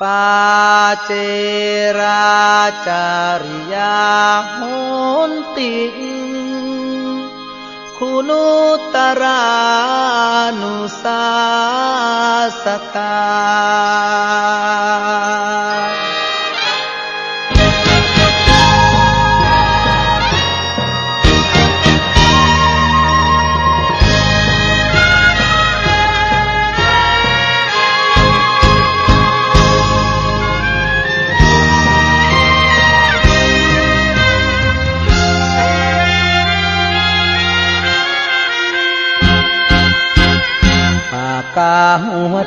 पाचेराचरर्या मन्ति कुन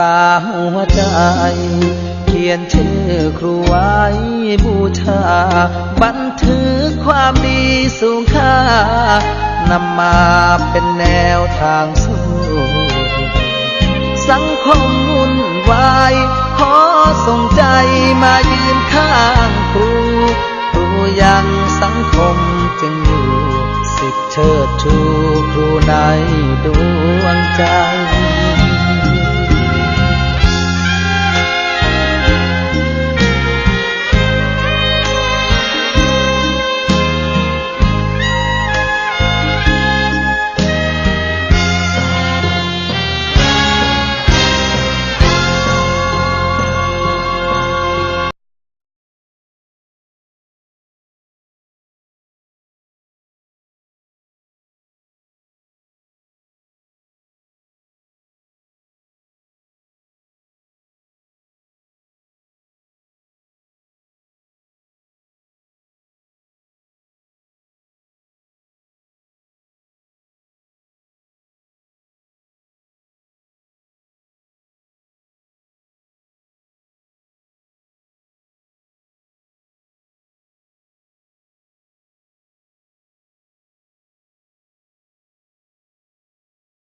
กาหัวใจ เขียนชื่อครูไว้บูชา บันทึกความดีสูงค่านำมาเป็นแนวทางสู้สังคมวุ่นวายขอส่งใจมายืนข้างครูครูยังสังคมจึงอยู่สิทธิเชิดชูครูใน